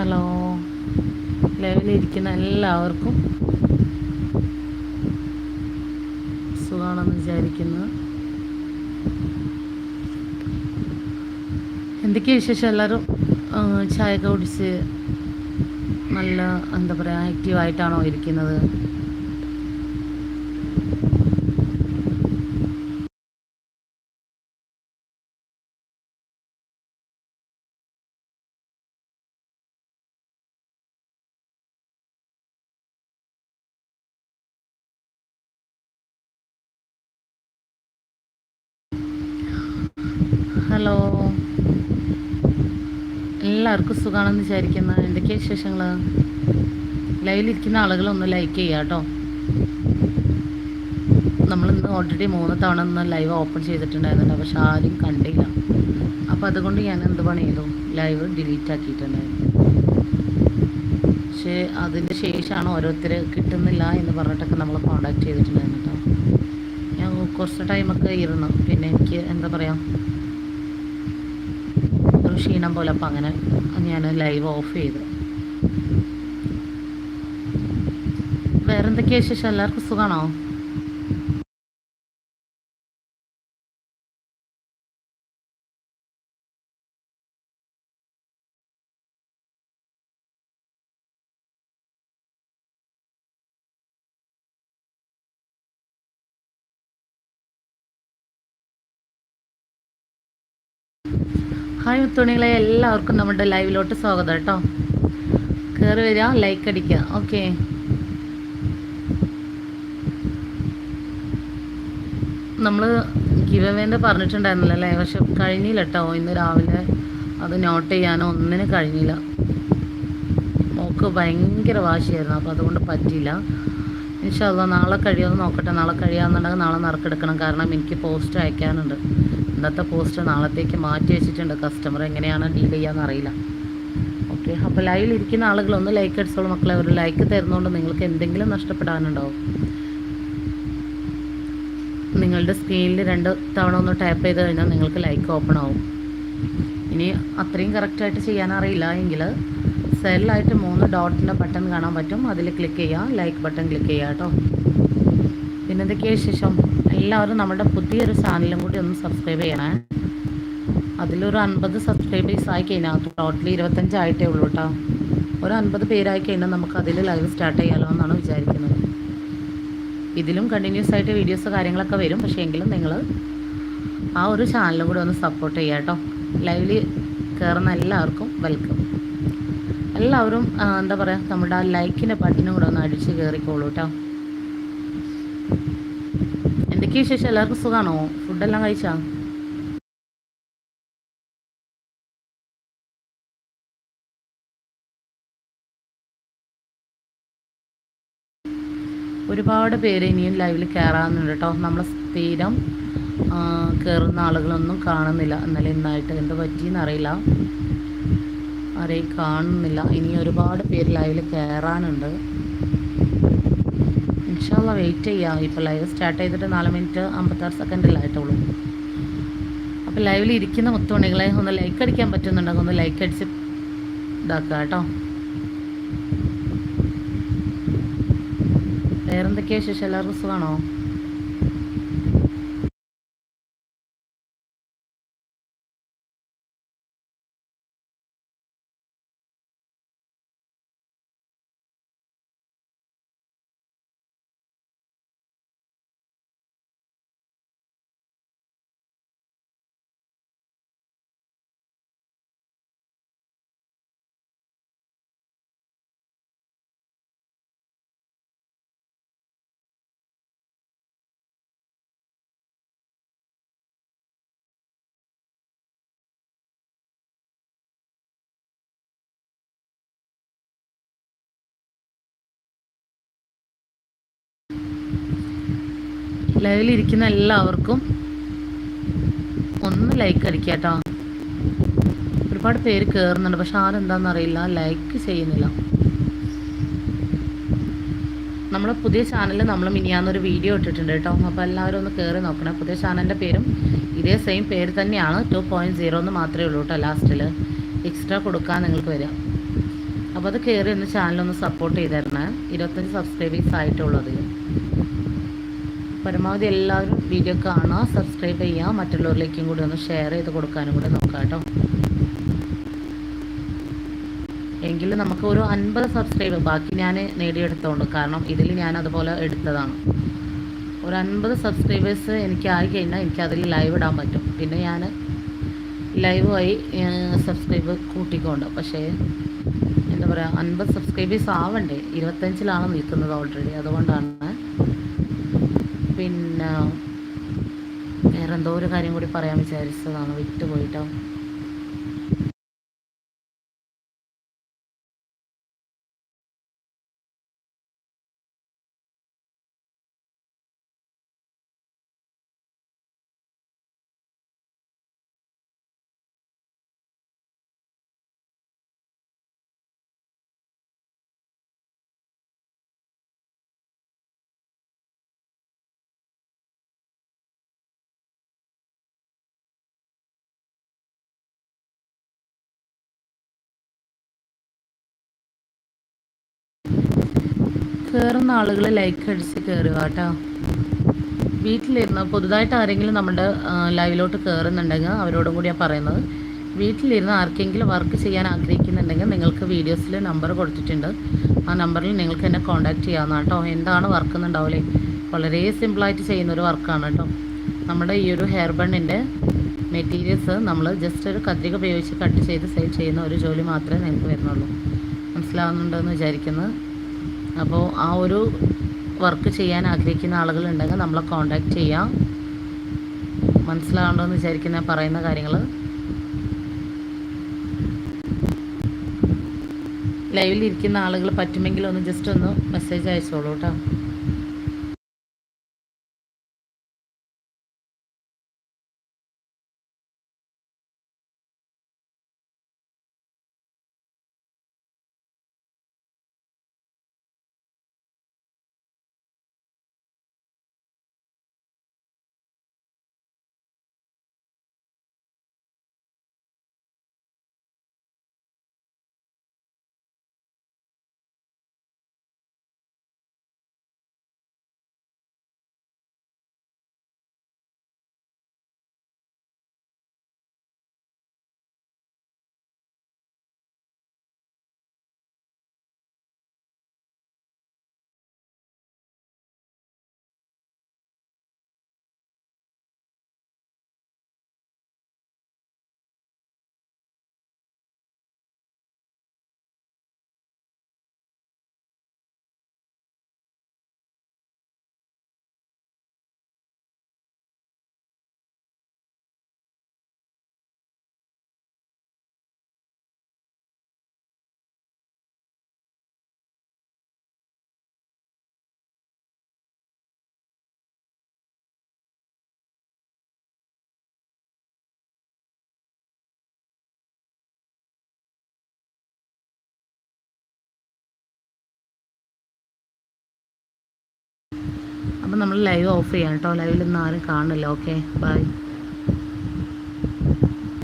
Hello. ലൈവിലിരിക്കുന്ന എല്ലാവർക്കും സുഖമാണെന്ന് വിചാരിക്കുന്നു. എന്തൊക്കെയാ വിശേഷം എല്ലാവരും? ചായ കുടിച്ച് നല്ല എന്താ പറയുക ആക്റ്റീവായിട്ടാണോ ഇരിക്കുന്നത്? ഹലോ. എല്ലാവർക്കും സുഖമാണെന്ന് വിചാരിക്കുന്ന. എന്തൊക്കെയാ വിശേഷങ്ങൾ ലൈവിലിരിക്കുന്ന ആളുകളൊന്ന് ലൈക്ക് ചെയ്യുക കേട്ടോ. നമ്മളിന്ന് ഓൾറെഡി മൂന്ന് തവണ ഒന്ന് ലൈവ് ഓപ്പൺ ചെയ്തിട്ടുണ്ടായിരുന്നുണ്ട് പക്ഷെ ആരും കണ്ടില്ല. അപ്പം അതുകൊണ്ട് ഞാൻ എന്ത് പണി ചെയ്തു? ലൈവ് ഡിലീറ്റ് ആക്കിയിട്ടുണ്ടായിരുന്നു. പക്ഷേ അതിന് ശേഷമാണ് ഓരോരുത്തർ കിട്ടുന്നില്ല എന്ന് പറഞ്ഞിട്ടൊക്കെ നമ്മൾ കോണ്ടാക്ട് ചെയ്തിട്ടുണ്ടായിരുന്നു കേട്ടോ. ഞാൻ കുറച്ച് ടൈമൊക്കെ ഇരുന്നു. പിന്നെ എനിക്ക് എന്താ പറയുക ക്ഷീണം പോലെ അപ്പം അങ്ങനെ ഞാൻ ലൈവ് ഓഫ് ചെയ്തു വേറെന്തൊക്കെയാ വിശേഷം? എല്ലാവർക്കും സുഖമാണോ ഹായ് മുത്തുണികളെ എല്ലാവർക്കും നമ്മുടെ ലൈവിലോട്ട് സ്വാഗതം കേട്ടോ. കയറി വരിക ലൈക്ക് അടിക്കുക ഓക്കെ നമ്മൾ ഗിവവേന്ന് പറഞ്ഞിട്ടുണ്ടായിരുന്നില്ല അല്ലേ? പക്ഷെ കഴിഞ്ഞില്ല കേട്ടോ ഇന്ന് രാവിലെ അത് നോട്ട് ചെയ്യാനോ ഒന്നിനും കഴിഞ്ഞില്ല. മോക്ക് ഭയങ്കര വാശിയായിരുന്നു അപ്പോൾ അതുകൊണ്ട് പറ്റിയില്ല. ഇൻഷാല്ല നാളെ കഴിയുമെന്ന് നോക്കട്ടെ. നാളെ കഴിയാമെന്നുണ്ടെങ്കിൽ നാളെ നറുക്കെടുക്കണം. കാരണം എനിക്ക് പോസ്റ്റ് അയക്കാനുണ്ട്. ഇന്നത്തെ പോസ്റ്റ് നാളത്തേക്ക് മാറ്റി വെച്ചിട്ടുണ്ട്. കസ്റ്റമർ എങ്ങനെയാണ് ഡീൽ ചെയ്യാന്ന് അറിയില്ല. ഓക്കെ അപ്പോൾ ലൈവിൽ ഇരിക്കുന്ന ആളുകൾ ഒന്ന് ലൈക്ക് അടിച്ചോളൂ മക്കളെ. ഒരു ലൈക്ക് തരുന്നതുകൊണ്ട് നിങ്ങൾക്ക് എന്തെങ്കിലും നഷ്ടപ്പെടാനുണ്ടാവും. നിങ്ങളുടെ സ്ക്രീനിൽ രണ്ട് തവണ ഒന്ന് ടാപ്പ് ചെയ്ത് കഴിഞ്ഞാൽ നിങ്ങൾക്ക് ലൈക്ക് ഓപ്പൺ ആവും. ഇനി അത്രയും കറക്റ്റായിട്ട് ചെയ്യാനറിയില്ല എങ്കിൽ സെല്ലായിട്ട് മൂന്ന് ഡോട്ടിന്റെ ബട്ടൺ കാണാൻ പറ്റും. അതിൽ ക്ലിക്ക് ചെയ്യുക ലൈക്ക് ബട്ടൺ ക്ലിക്ക് ചെയ്യുക കേട്ടോ. എന്തൊക്കെയാണ് വിശേഷം? എല്ലാവരും നമ്മുടെ പുതിയൊരു ചാനലും കൂടി ഒന്ന് സബ്സ്ക്രൈബ് ചെയ്യണേ. അതിലൊരു അൻപത് സബ്സ്ക്രൈബേഴ്സ് ആയി കഴിഞ്ഞാൽ ടോട്ടലി ഇരുപത്തഞ്ചായിട്ടേ ഉള്ളൂ കേട്ടോ ഒരു അൻപത് പേരായി കഴിഞ്ഞാൽ നമുക്ക് അതിൽ ലൈവ് സ്റ്റാർട്ട് ചെയ്യാലോ എന്നാണ് വിചാരിക്കുന്നത്. ഇതിലും കണ്ടിന്യൂസ് ആയിട്ട് വീഡിയോസ് കാര്യങ്ങളൊക്കെ വരും. പക്ഷേ എങ്കിലും നിങ്ങൾ ആ ഒരു ചാനലും കൂടി ഒന്ന് സപ്പോർട്ട് ചെയ്യുക കേട്ടോ ലൈവിൽ കയറുന്ന എല്ലാവർക്കും വെൽക്കം എല്ലാവരും എന്താ പറയുക നമ്മുടെ ആ ലൈക്കിന്റെ ബട്ടനും കൂടെ ഒന്ന് അടിച്ച് കയറിക്കോളൂ കേട്ടോ എന്തൊക്കെയാ വിശേഷം എല്ലാവർക്കും സുഖമാണോ ഫുഡെല്ലാം കഴിച്ചാ? ഒരുപാട് പേര് ഇനിയും ലൈവിൽ കയറാനുണ്ട് കേട്ടോ. നമ്മൾ സ്ഥിരം കയറുന്ന ആളുകളൊന്നും കാണുന്നില്ല. എന്നാൽ ഇന്നായിട്ട് എന്ത് പറ്റിയെന്നറിയില്ല ആരെയും കാണുന്നില്ല. ഇനി ഒരുപാട് പേര് ലൈവിൽ കയറാനുണ്ട് ഇൻഷാല്ല വെയിറ്റ് ചെയ്യാം. ഇപ്പോൾ ലൈവ് സ്റ്റാർട്ട് ചെയ്തിട്ട് നാല് മിനിറ്റ് അമ്പത്താറ് സെക്കൻഡിലായിട്ടുള്ളൂ അപ്പോൾ ലൈവിൽ ഇരിക്കുന്ന മുത്തുമണികളെ ഒന്ന് ലൈക്ക് അടിക്കാൻ പറ്റുന്നുണ്ടെങ്കിൽ ഒന്ന് ലൈക്ക് അടിച്ച് ഇതാക്കുക കേട്ടോ. വേറെന്തൊക്കെയാ വിശേഷം? എല്ലാവർക്കും സുഖമാണോ? ലൈവിൽ ഇരിക്കുന്ന എല്ലാവർക്കും ഒന്ന് ലൈക്ക് അടിക്കുക കേട്ടോ ഒരുപാട് പേര് കയറുന്നുണ്ട് പക്ഷെ ആരെന്താണെന്ന് അറിയില്ല. ലൈക്ക് ചെയ്യുന്നില്ല. നമ്മളെ പുതിയ ചാനലിൽ നമ്മൾ മിനിയാന്നൊരു വീഡിയോ ഇട്ടിട്ടുണ്ട് കേട്ടോ അപ്പോൾ എല്ലാവരും ഒന്ന് കയറി നോക്കണം. പുതിയ ചാനലിന്റെ പേരും ഇതേ സെയിം പേര് തന്നെയാണ്. ടു പോയിന്റ് സീറോ എന്ന് മാത്രമേ ഉള്ളൂ കേട്ടോ ലാസ്റ്റിൽ എക്സ്ട്രാ കൊടുക്കാൻ നിങ്ങൾക്ക് വരിക. അപ്പോൾ അത് കയറി ഒന്ന് ചാനലൊന്ന് സപ്പോർട്ട് ചെയ്തിരുന്നേ ഇരുപത്തഞ്ച് സബ്സ്ക്രൈബേഴ്സ് ആയിട്ടുള്ളത് പരമാവധി എല്ലാവരും വീഡിയോ കാണുക സബ്സ്ക്രൈബ് ചെയ്യുക മറ്റുള്ളവരിലേക്കും കൂടി ഒന്ന് ഷെയർ ചെയ്ത് കൊടുക്കാനും കൂടി നോക്കാം കേട്ടോ. എങ്കിലും നമുക്ക് ഒരു അൻപത് സബ്സ്ക്രൈബ് ബാക്കി ഞാൻ നേടിയെടുത്തോണ്ട് കാരണം ഇതിൽ ഞാൻ അതുപോലെ എടുത്തതാണ്. ഒരു അൻപത് സബ്സ്ക്രൈബേഴ്സ് എനിക്ക് ആയി കഴിഞ്ഞാൽ എനിക്ക് അതിൽ ലൈവ് ഇടാൻ പറ്റും. പിന്നെ ഞാൻ ലൈവായി സബ്സ്ക്രൈബ് കൂട്ടിക്കൊണ്ട്. പക്ഷേ എന്താ പറയുക അൻപത് സബ്സ്ക്രൈബേഴ്സ് ആവണ്ടേ? ഇരുപത്തഞ്ചിലാണ് നിൽക്കുന്നത് ഓൾറെഡി അതുകൊണ്ടാണ് പിന്നെ വേറെ എന്തോ ഒരു കാര്യം കൂടി പറയാൻ വിചാരിച്ചതാണ്. വിട്ടുപോയിട്ടോ. കയറുന്ന ആളുകൾ ലൈക്ക് അടിച്ച് കയറുക കേട്ടോ വീട്ടിലിരുന്ന് പുതുതായിട്ട് ആരെങ്കിലും നമ്മുടെ ലൈവിലോട്ട് കയറുന്നുണ്ടെങ്കിൽ അവരോടും കൂടിയാണ് പറയുന്നത്. വീട്ടിലിരുന്ന് ആർക്കെങ്കിലും വർക്ക് ചെയ്യാൻ ആഗ്രഹിക്കുന്നുണ്ടെങ്കിൽ നിങ്ങൾക്ക് വീഡിയോസിൽ നമ്പർ കൊടുത്തിട്ടുണ്ട്. ആ നമ്പറിൽ നിങ്ങൾക്ക് എന്നെ കോൺടാക്റ്റ് ചെയ്യാവുന്ന കേട്ടോ എന്താണ് വർക്ക് എന്നുണ്ടാവില്ലേ വളരെ സിമ്പിളായിട്ട് ചെയ്യുന്നൊരു വർക്കാണ് കേട്ടോ നമ്മുടെ ഈ ഒരു ഹെയർ ബണ്ണിന്റെ മെറ്റീരിയൽസ് നമ്മൾ ജസ്റ്റ് ഒരു കത്രിക ഉപയോഗിച്ച് കട്ട് ചെയ്ത് സെയിൽ ചെയ്യുന്ന ഒരു ജോലി മാത്രമേ നിങ്ങൾക്ക് വരുന്നുള്ളൂ. മനസ്സിലാവുന്നുണ്ടെന്ന് വിചാരിക്കുന്നത് അപ്പോൾ ആ ഒരു വർക്ക് ചെയ്യാൻ ആഗ്രഹിക്കുന്ന ആളുകളുണ്ടെങ്കിൽ നമ്മളെ കോണ്ടാക്ട് ചെയ്യാം. മനസ്സിലാകണ്ടോ എന്ന് വിചാരിക്കുന്ന പറയുന്ന കാര്യങ്ങൾ ലൈവിൽ ഇരിക്കുന്ന ആളുകൾ പറ്റുമെങ്കിൽ ഒന്ന് ജസ്റ്റ് ഒന്ന് മെസ്സേജ് അയച്ചോളൂ കേട്ടോ അപ്പോൾ നമ്മൾ ലൈവ് ഓഫ് ചെയ്യാം കേട്ടോ. ലൈവിൽ ഇന്ന് ആരും കാണില്ല ഓക്കെ ബൈ